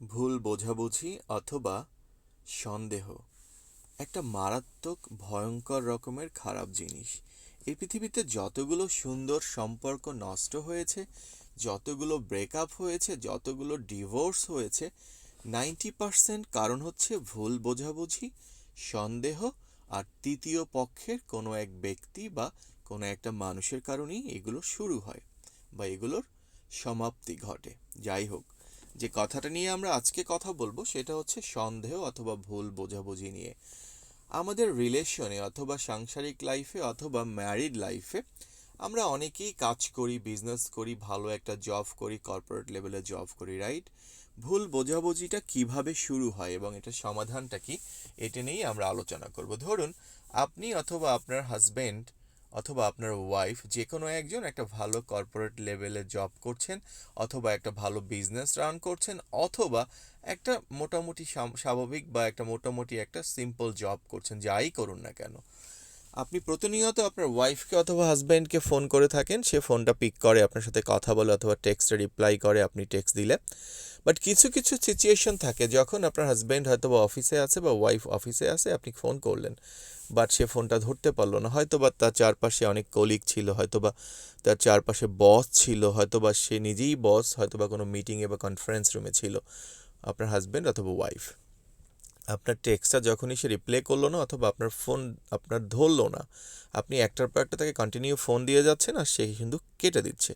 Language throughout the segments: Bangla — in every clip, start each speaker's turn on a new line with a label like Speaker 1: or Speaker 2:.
Speaker 1: ভুল বোঝাবুঝি অথবা সন্দেহ। একটা মারাত্মক, ভয়ঙ্কর রকমের খারাপ জিনিস। এই পৃথিবীতে যতগুলো সুন্দর সম্পর্ক নষ্ট হয়েছে, যতগুলো ব্রেকআপ হয়েছে, যতগুলো ডিভোর্স হয়েছে নাইনটি পার্সেন্ট কারণ হচ্ছে ভুল বোঝাবুঝি, সন্দেহ আর তৃতীয় পক্ষের কোনো এক ব্যক্তি বা কোনো একটা মানুষের কারণেই এগুলো শুরু হয় বা এগুলোর সমাপ্তি ঘটে। যাই হোক যে কথাটা নিয়ে আমরা আজকে কথা বলব সেটা হচ্ছে সন্দেহ অথবা ভুল বোঝাবুঝি নিয়ে। আমাদের রিলেশনে অথবা সাংসারিক লাইফে অথবা ম্যারিড লাইফে আমরা অনেকেই কাজ করি বিজনেস করি, ভালো একটা জব করি কর্পোরেট লেভেলে জব করি রাইট ভুল বোঝাবুঝিটা কীভাবে শুরু হয় এবং এটার সমাধানটা কি, এটা নিয়েই আমরা আলোচনা করব। ধরুন, আপনি অথবা আপনার হাজবেন্ড অথবা আপনার ওয়াইফ যে কোনো একজন একটা ভালো কর্পোরেট লেভেলে জব করছেন, অথবা একটা ভালো বিজনেস রান করছেন, অথবা একটা মোটামুটি স্বাভাবিক বা একটা মোটামুটি একটা সিম্পল জব করছেন, যাই করুন না কেন। আপনি প্রতিনিয়ত আপনার ওয়াইফকে অথবা হাজব্যান্ডকে ফোন করে থাকেন, সে ফোনটা পিক করে, আপনার সাথে কথা বলে অথবা টেক্সটে রিপ্লাই করে, আপনি টেক্সট দিলে। বাট কিছু কিছু সিচুয়েশন থাকে যখন আপনার হাজব্যান্ড হয়তো বা অফিসে আছে বা ওয়াইফ অফিসে আছে, আপনি ফোন করলেন। বাট সে ফোনটা ধরতে পারল না। হয়তো বা তার চারপাশে অনেক কলিগ ছিল, হয়তো বা তার চারপাশে বস ছিল, হয়তো বা সে নিজেই বস হয়তো বা কোনো মিটিংয়ে বা কনফারেন্স রুমে ছিল, আপনার হাজব্যান্ড অথবা ওয়াইফ আপনার টেক্সটটা যখনই সে রিপ্লাই করল না অথবা আপনার ফোন আপনার ধরলো না, আপনি একটার পর একটা তাকে কন্টিনিউ ফোন দিয়ে যাচ্ছেন আর সে কিন্তু কেটে দিচ্ছে।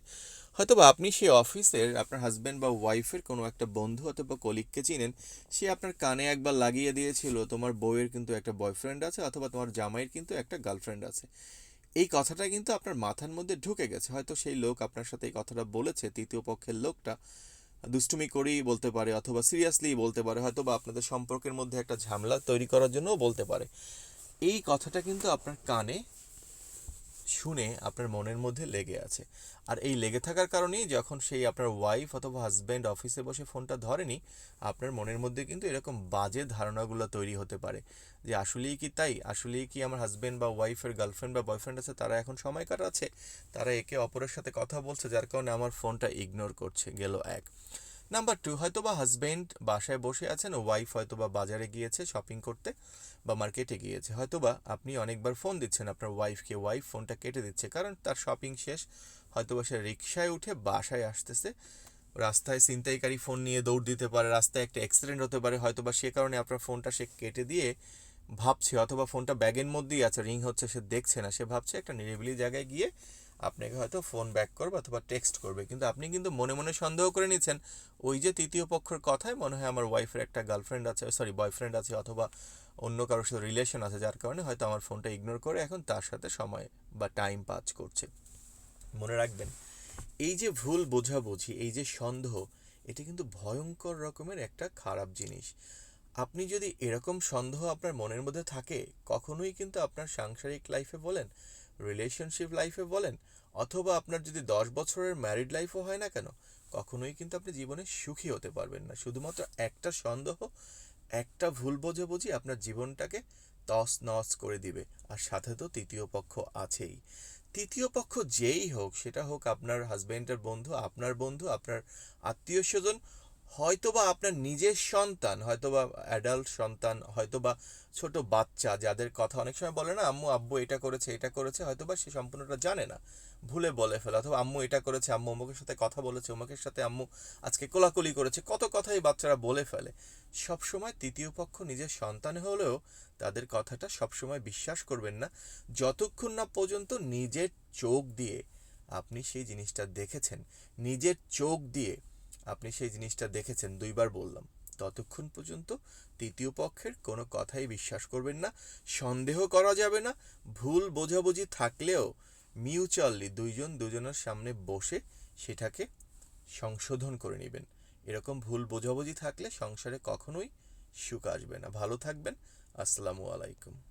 Speaker 1: হয়তো বা আপনি সেই অফিসের আপনার হাজব্যান্ড বা ওয়াইফের কোনো একটা বন্ধু অথবা কলিগকে চিনেন, সে আপনার কানে একবার লাগিয়ে দিয়েছিল, তোমার বউয়ের কিন্তু একটা বয়ফ্রেন্ড আছে অথবা তোমার জামাইয়ের কিন্তু একটা গার্লফ্রেন্ড আছে। এই কথাটা কিন্তু আপনার মাথার মধ্যে ঢুকে গেছে। হয়তো সেই লোক আপনার সাথে এই কথাটা বলেছে, তৃতীয় পক্ষের লোকটা। দুষ্টুমি করেই বলতে পারে অথবা সিরিয়াসলি বলতে পারে হয়তো বা আপনাদের সম্পর্কের মধ্যে একটা ঝামেলা তৈরি করার জন্যও বলতে পারে। এই কথাটা কিন্তু আপনার কানে শুনে আপনার মনের মধ্যে লেগে আছে। আর এই লেগে থাকার কারণেই যখন সেই আপনার ওয়াইফ অথবা হাজব্যান্ড অফিসে বসে ফোনটা ধরেনি, আপনার মনের মধ্যে কিন্তু এরকম বাজে ধারণাগুলো তৈরি হতে পারে। যে আসলেই কি তাই? আসলেই কি আমার হাজব্যান্ড বা ওয়াইফের গার্লফ্রেন্ড বা বয়ফ্রেন্ড আছে? তারা এখন সময় কাটাচ্ছে? তারা একে অপরের সাথে কথা বলছে, যার কারণে আমার ফোনটা ইগনোর করছে, গেল এক। নাম্বার টু হয়তো বা হাজবেন্ড বাসায় বসে আছেন ওয়াইফ হয়তো বা বাজারে গিয়েছে শপিং করতে বা মার্কেটে গিয়েছে। হয়তো বা আপনি অনেকবার ফোন দিচ্ছেন, আপনার ওয়াইফকে ওয়াইফ ফোনটা কেটে দিচ্ছে, কারণ তার শপিং শেষ। হয়তো বা সে রিক্সায় উঠে বাসায় আসতেছে, রাস্তায় ছিনতাইকারী ফোন নিয়ে দৌড় দিতে পারে, রাস্তায় একটা অ্যাক্সিডেন্ট হতে পারে হয়তো বা সে কারণে আপনার ফোনটা সে কেটে দিয়ে ভাবছে, অথবা ফোনটা ব্যাগের মধ্যেই আছে রিং হচ্ছে, সে দেখছে না, সে ভাবছে একটা নিরিবিলি জায়গায় গিয়ে আপনাকে হয়তো ফোন ব্যাক করবে অথবা টেক্সট করবে। কিন্তু আপনি কিন্তু মনে মনে সন্দেহ করে নিচ্ছেন, ওই যে তৃতীয় পক্ষের কথায় মনে হয় আমার ওয়াইফের একটা গার্লফ্রেন্ড আছে সরি বয়ফ্রেন্ড আছে অথবা অন্য কারোর সাথে রিলেশন আছে, যার কারণে হয়তো আমার ফোনটা ইগনোর করে এখন তার সাথে সময় বা টাইম পাস করছে। মনে রাখবেন, এই যে ভুল বোঝাবুঝি, এই যে সন্দেহ, এটা কিন্তু ভয়ঙ্কর রকমের একটা খারাপ জিনিস। আপনি যদি এরকম সন্দেহ আপনার মনের মধ্যে থাকে, কখনোই কিন্তু আপনার সাংসারিক লাইফে বলেন রিলেশনশিপ লাইফে বলেন, অথবা আপনার যদি দশ বছরের ম্যারিড লাইফও হয় না কেন, কখনোই কিন্তু আপনি জীবনে সুখী হতে পারবেন না। শুধুমাত্র একটা সন্দেহ, একটা ভুল বোঝাবুঝি আপনার জীবনটাকে তস নস করে দিবে। আর সাথে তো তৃতীয় পক্ষ আছেই। তৃতীয় পক্ষ যেই হোক, সেটা হোক আপনার হাজবেন্ডের বন্ধু, আপনার বন্ধু, আপনার আত্মীয় স্বজন হয়তোবা আপনার নিজের সন্তান, হয়তোবা অ্যাডাল্ট সন্তান, হয়তোবা ছোট বাচ্চা যাদের কথা অনেক সময় বলে না, আম্মু, আব্বু এটা করেছে এটা করেছে, হয়তোবা সে সম্পূর্ণটা জানে না। ভুলে বলে ফেলে, অথবা, আম্মু এটা করেছে, আম্মু অমুকের সাথে কথা বলেছে, অমুকের সাথে আম্মু আজকে কোলাকুলি করেছে। কত কথাই বাচ্চারা বলে ফেলে। সবসময় তৃতীয় পক্ষ নিজের সন্তান হলেও তাদের কথাটা সবসময় বিশ্বাস করবেন না। যতক্ষণ না পর্যন্ত নিজের চোখ দিয়ে আপনি সেই জিনিসটা দেখেছেন, নিজের চোখ দিয়ে আপনি সেই জিনিসটা দেখেছেন, দুইবার বললাম। ততক্ষণ পর্যন্ত তৃতীয় পক্ষের কোনো কথাই বিশ্বাস করবেন না, সন্দেহ করা যাবে না, ভুল বোঝাবুঝি থাকলেও মিউচুয়ালি দুইজন দুজনের সামনে বসে সেটাকে সংশোধন করে নেবেন। এরকম ভুল বোঝাবুঝি থাকলে সংসারে কখনোই সুখ আসবে না। ভালো থাকবেন, আসসালামু আলাইকুম।